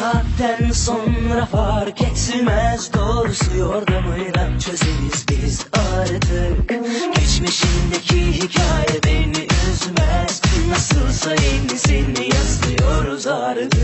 saatten sonra fark etmez. Doğrusu yordamıyla çözeriz biz artık. Geçmişindeki hikaye sayın seni yaslıyoruz ağrıdı